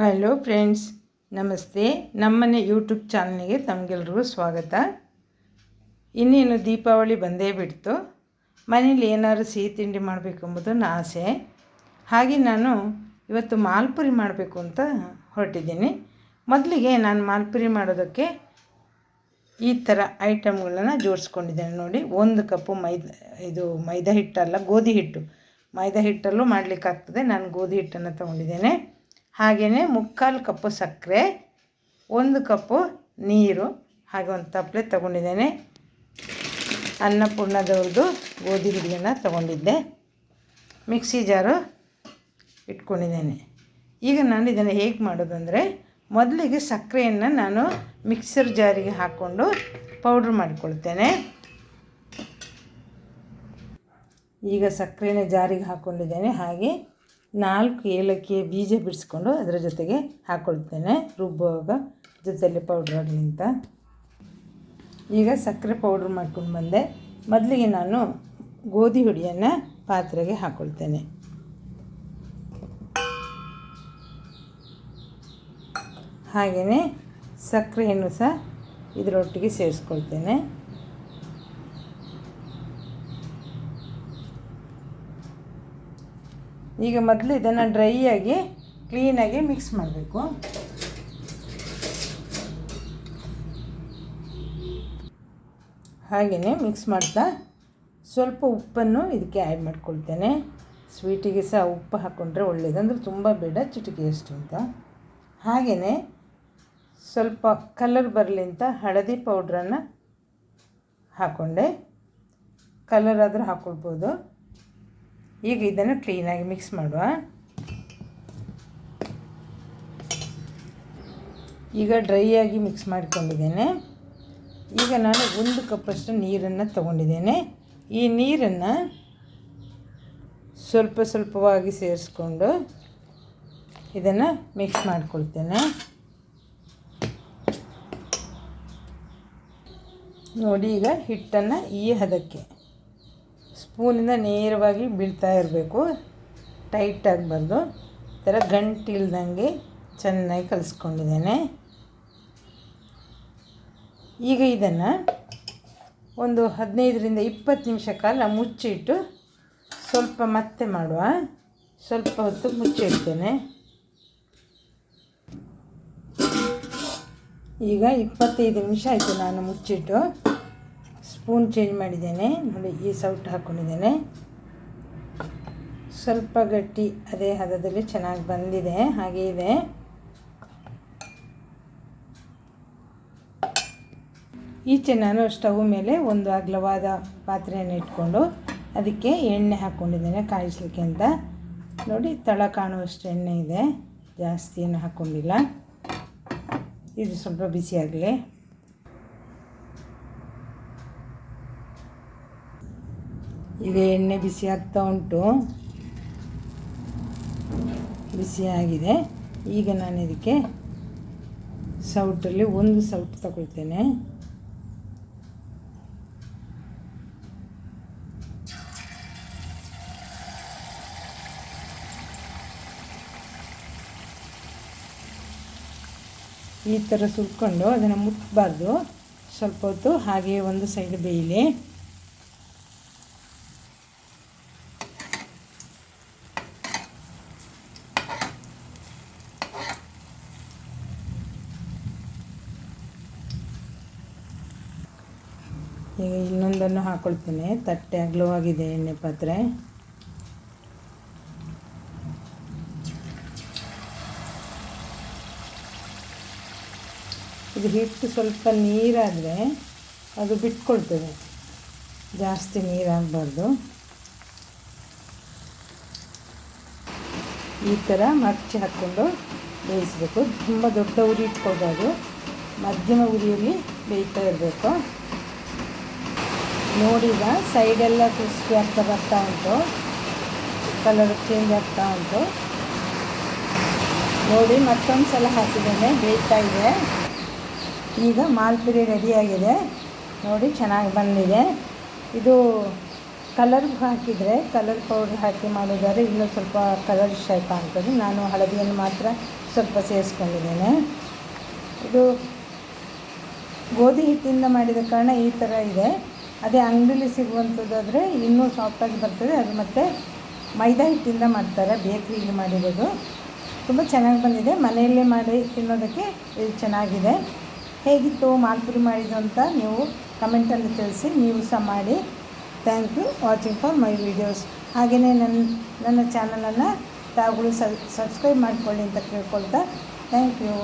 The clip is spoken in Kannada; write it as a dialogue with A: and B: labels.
A: ಹಲೋ ಫ್ರೆಂಡ್ಸ್ ನಮಸ್ತೆ. ನಮ್ಮನೆ ಯೂಟ್ಯೂಬ್ ಚಾನಲ್ಗೆ ತಮಗೆಲ್ರಿಗೂ ಸ್ವಾಗತ. ಇನ್ನೇನು ದೀಪಾವಳಿ ಬಂದೇ ಬಿಡ್ತು. ಮನೇಲಿ ಏನಾದ್ರು ಸಿಹಿ ತಿಂಡಿ ಮಾಡಬೇಕೆಂಬುದು ನನ್ನ ಆಸೆ. ಹಾಗೆ ನಾನು ಇವತ್ತು ಮಾಲ್ಪುರಿ ಮಾಡಬೇಕು ಅಂತ ಹೊರಟಿದ್ದೀನಿ. ಮೊದಲಿಗೆ ನಾನು ಮಾಲ್ಪುರಿ ಮಾಡೋದಕ್ಕೆ ಈ ಥರ ಐಟಮ್ಗಳನ್ನು ಜೋಡಿಸ್ಕೊಂಡಿದ್ದೇನೆ ನೋಡಿ. ಒಂದು ಕಪ್ಪು ಮೈದಾ, ಇದು ಮೈದಾ ಹಿಟ್ಟಲ್ಲ, ಗೋಧಿ ಹಿಟ್ಟು. ಮೈದಾ ಹಿಟ್ಟಲ್ಲೂ ಮಾಡಲಿಕ್ಕಾಗ್ತದೆ. ನಾನು ಗೋಧಿ ಹಿಟ್ಟನ್ನು ತೊಗೊಂಡಿದ್ದೇನೆ. ಹಾಗೆಯೇ ಮುಕ್ಕಾಲು ಕಪ್ಪು ಸಕ್ಕರೆ, ಒಂದು ಕಪ್ಪು ನೀರು, ಹಾಗೆ ಒಂದು ತಪ್ಪಲೆ ತಗೊಂಡಿದ್ದೇನೆ. ಅನ್ನಪೂರ್ಣದವ್ರದ್ದು ಗೋಧಿ ಹಿಡಿಯನ್ನು ತಗೊಂಡಿದ್ದೆ. ಮಿಕ್ಸಿ ಜಾರು ಇಟ್ಕೊಂಡಿದ್ದೇನೆ. ಈಗ ನಾನು ಇದನ್ನು ಹೇಗೆ ಮಾಡೋದಂದರೆ, ಮೊದಲಿಗೆ ಸಕ್ಕರೆಯನ್ನು ನಾನು ಮಿಕ್ಸರ್ ಜಾರಿಗೆ ಹಾಕ್ಕೊಂಡು ಪೌಡ್ರ್ ಮಾಡಿಕೊಳ್ತೇನೆ. ಈಗ ಸಕ್ಕರೆನ ಜಾರಿಗೆ ಹಾಕ್ಕೊಂಡಿದ್ದೇನೆ ಹಾಗೆ ನಾಲ್ಕು ಏಲಕ್ಕಿಯ ಬೀಜ ಬಿಡಿಸ್ಕೊಂಡು ಅದರ ಜೊತೆಗೆ ಹಾಕ್ಕೊಳ್ತೇನೆ ರುಬ್ಬುವಾಗ ಜೊತೆಯಲ್ಲಿ ಪೌಡ್ರ್ ಆಗಲಿಂತ ಈಗ ಸಕ್ಕರೆ ಪೌಡ್ರ್ ಮಾಡ್ಕೊಂಡು ಬಂದೆ. ಮೊದಲಿಗೆ ನಾನು ಗೋಧಿ ಹುಡಿಯನ್ನು ಪಾತ್ರೆಗೆ ಹಾಕ್ಕೊಳ್ತೇನೆ ಹಾಗೆಯೇ ಸಕ್ಕರೆಯನ್ನು ಸಹ ಇದರೊಟ್ಟಿಗೆ ಸೇರಿಸ್ಕೊಳ್ತೇನೆ. ಈಗ ಮೊದಲು ಇದನ್ನು ಡ್ರೈಯಾಗಿ ಕ್ಲೀನಾಗಿ ಮಿಕ್ಸ್ ಮಾಡಬೇಕು. ಹಾಗೆಯೇ ಮಿಕ್ಸ್ ಮಾಡ್ತಾ ಸ್ವಲ್ಪ ಉಪ್ಪನ್ನು ಇದಕ್ಕೆ ಆ್ಯಡ್ ಮಾಡ್ಕೊಳ್ತೇನೆ. ಸ್ವೀಟಿಗೆ ಸಹ ಉಪ್ಪು ಹಾಕ್ಕೊಂಡ್ರೆ ಒಳ್ಳೇದು. ಅಂದರೆ ತುಂಬ ಬೇಡ ಚಿಟಿಕೆಯಷ್ಟು ಅಂತ. ಹಾಗೆಯೇ ಸ್ವಲ್ಪ ಕಲರ್ ಬರಲಿ ಅಂತ ಹಳದಿ ಪೌಡ್ರನ್ನು ಹಾಕ್ಕೊಂಡೆ ಕಲರ್ ಆದರೂ ಹಾಕ್ಕೊಳ್ಬೋದು ಈಗ ಇದನ್ನು ಕ್ಲೀನಾಗಿ ಮಿಕ್ಸ್ ಮಾಡುವ. ಈಗ ಡ್ರೈ ಆಗಿ ಮಿಕ್ಸ್ ಮಾಡಿಕೊಂಡಿದ್ದೇನೆ. ಈಗ ನಾನು ಒಂದು ಕಪ್ಪಷ್ಟು ನೀರನ್ನು ತಗೊಂಡಿದ್ದೇನೆ. ಈ ನೀರನ್ನು ಸ್ವಲ್ಪ ಸ್ವಲ್ಪವಾಗಿ ಸೇರಿಸ್ಕೊಂಡು ಇದನ್ನು ಮಿಕ್ಸ್ ಮಾಡಿಕೊಳ್ತೇನೆ. ನೋಡಿ ಈಗ ಹಿಟ್ಟನ್ನು ಈ ಹದಕ್ಕೆ. ಸ್ಪೂನಿಂದ ನೇರವಾಗಿ ಬೀಳ್ತಾ ಇರಬೇಕು. ಟೈಟ್ ಆಗಬಾರ್ದು ಈ ಥರ ಗಂಟಿಲ್ದಂಗೆ ಚೆನ್ನಾಗಿ ಕಲಿಸ್ಕೊಂಡಿದ್ದೇನೆ. ಈಗ ಇದನ್ನು ಒಂದು ಹದಿನೈದರಿಂದ ಇಪ್ಪತ್ತು ನಿಮಿಷ ಕಾಲ ಮುಚ್ಚಿಟ್ಟು ಸ್ವಲ್ಪ ಮತ್ತೆ ಮಾಡುವ. ಸ್ವಲ್ಪ ಹೊತ್ತು ಮುಚ್ಚಿಡ್ತೇನೆ. ಈಗ ಇಪ್ಪತ್ತೈದು ನಿಮಿಷ ಆಯಿತು ನಾನು ಮುಚ್ಚಿಟ್ಟು. ಸ್ಪೂನ್ ಚೇಂಜ್ ಮಾಡಿದ್ದೇನೆ. ನೋಡಿ, ಈ ಸೌಟ್ ಹಾಕ್ಕೊಂಡಿದ್ದೇನೆ ಸ್ವಲ್ಪ ಗಟ್ಟಿ ಅದೇ ಹದದಲ್ಲಿ ಚೆನ್ನಾಗಿ ಬಂದಿದೆ, ಹಾಗೆ ಇದೆ. ಈಚೆ ನಾನು ಸ್ಟವ್ ಮೇಲೆ ಒಂದು ಅಗ್ಲವಾದ ಪಾತ್ರೆಯನ್ನು ಇಟ್ಕೊಂಡು ಅದಕ್ಕೆ ಎಣ್ಣೆ ಹಾಕ್ಕೊಂಡಿದ್ದೇನೆ ಕಾಯಿಸ್ಲಿಕ್ಕೆ ಅಂತ. ನೋಡಿ, ತಳ ಕಾಣುವಷ್ಟು ಎಣ್ಣೆ ಇದೆ. ಜಾಸ್ತಿ ಏನು ಹಾಕ್ಕೊಂಡಿಲ್ಲ ಇದು ಸ್ವಲ್ಪ ಬಿಸಿಯಾಗಲಿ. ಈಗ ಎಣ್ಣೆ ಬಿಸಿ ಆಗ್ತಾ ಉಂಟು. ಬಿಸಿಯಾಗಿದೆ ಈಗ ನಾನು ಇದಕ್ಕೆ ಸೌಟಲ್ಲಿ ಒಂದು ಸೌಟ್ ತಗೊಳ್ತೇನೆ. ಈ ಥರ ಸುಟ್ಕೊಂಡು ಅದನ್ನು ಮುಟ್ಟಬಾರ್ದು ಸ್ವಲ್ಪ ಹೊತ್ತು ಹಾಗೆ ಒಂದು ಸೈಡ್ ಬೇಯಲಿ. ಈಗ ಇನ್ನೊಂದನ್ನು ಹಾಕ್ಕೊಳ್ತೇನೆ ತಟ್ಟೆ ಆಗಿದೆ ಎಣ್ಣೆ ಪಾತ್ರೆ. ಇದು ಹಿಟ್ಟು ಸ್ವಲ್ಪ ನೀರಾದರೆ ಅದು ಬಿಟ್ಕೊಳ್ತದೆ. ಜಾಸ್ತಿ ನೀರಾಗಬಾರ್ದು. ಈ ಥರ ಮಚ್ಚಿ ಹಾಕ್ಕೊಂಡು ಬೇಯಿಸಬೇಕು. ತುಂಬ ದೊಡ್ಡ ಉರಿ ಇಟ್ಕೊಳ್ಬಾರ್ದು. ಮಧ್ಯಮ ಉರಿಯಲ್ಲಿ ಬೇಯ್ತಾ ಇರಬೇಕು. ನೋಡಿದ ಸೈಡೆಲ್ಲ ಕ್ರಿಸ್ಪಿ ಆಗ್ತಾ ಬರ್ತಾ ಉಂಟು. ಕಲರ್ ಚೇಂಜ್ ಆಗ್ತಾ ಉಂಟು. ನೋಡಿ, ಮತ್ತೊಂದು ಸಲ ಹಾಕಿದ್ದೇನೆ. ಬೇಯ್ತಾ ಇದೆ. ಈಗ ಮಾಲ್ಪುರಿ ರೆಡಿಯಾಗಿದೆ ನೋಡಿ, ಚೆನ್ನಾಗಿ ಬಂದಿದೆ. ಇದು ಕಲರ್ ಹಾಕಿದರೆ ಕಲರ್ ಪೌಡ್ರ್ ಹಾಕಿ ಮಾಡೋದಾದ್ರೆ ಇನ್ನೂ ಸ್ವಲ್ಪ ಕಲರ್ ಶೈಪ್ ಆಗ್ತದೆ. ನಾನು ಹಳದಿಯನ್ನು ಮಾತ್ರ ಸ್ವಲ್ಪ ಸೇರಿಸ್ಕೊಂಡಿದ್ದೇನೆ. ಇದು ಗೋಧಿ ಹಿಟ್ಟಿಂದ ಮಾಡಿದ ಕಾರಣ ಈ ಥರ ಇದೆ. ಅದೇ ಅಂಗಡಿಲಿ ಸಿಗುವಂಥದ್ದಾದರೆ ಇನ್ನೂ ಸಾಫ್ಟಾಗಿ ಬರ್ತದೆ. ಅದು ಮತ್ತು ಮೈದಾ ಹಿಟ್ಟಿಂದ ಮಾಡ್ತಾರೆ, ಬೇಕ್ರಿಲಿ ಮಾಡಿರೋದು. ತುಂಬ ಚೆನ್ನಾಗಿ ಬಂದಿದೆ. ಮನೆಯಲ್ಲೇ ಮಾಡಿ ತಿನ್ನೋದಕ್ಕೆ ಇದು ಚೆನ್ನಾಗಿದೆ. ಹೇಗಿತ್ತು ಮಾಲ್ಪುರಿ ಮಾಡಿದ್ದು ಅಂತ ನೀವು ಕಮೆಂಟಲ್ಲಿ ತಿಳಿಸಿ. ನೀವು ಸಹ ಮಾಡಿ. Thank you watching for my videos ಹಾಗೆಯೇ ನನ್ನ ನನ್ನ ಚಾನಲನ್ನು ತಾವುಗಳು ಸಬ್ಸ್ಕ್ರೈಬ್ ಮಾಡಿಕೊಳ್ಳಿ ಅಂತ ಕೇಳ್ಕೊಳ್ತಾ. Thank you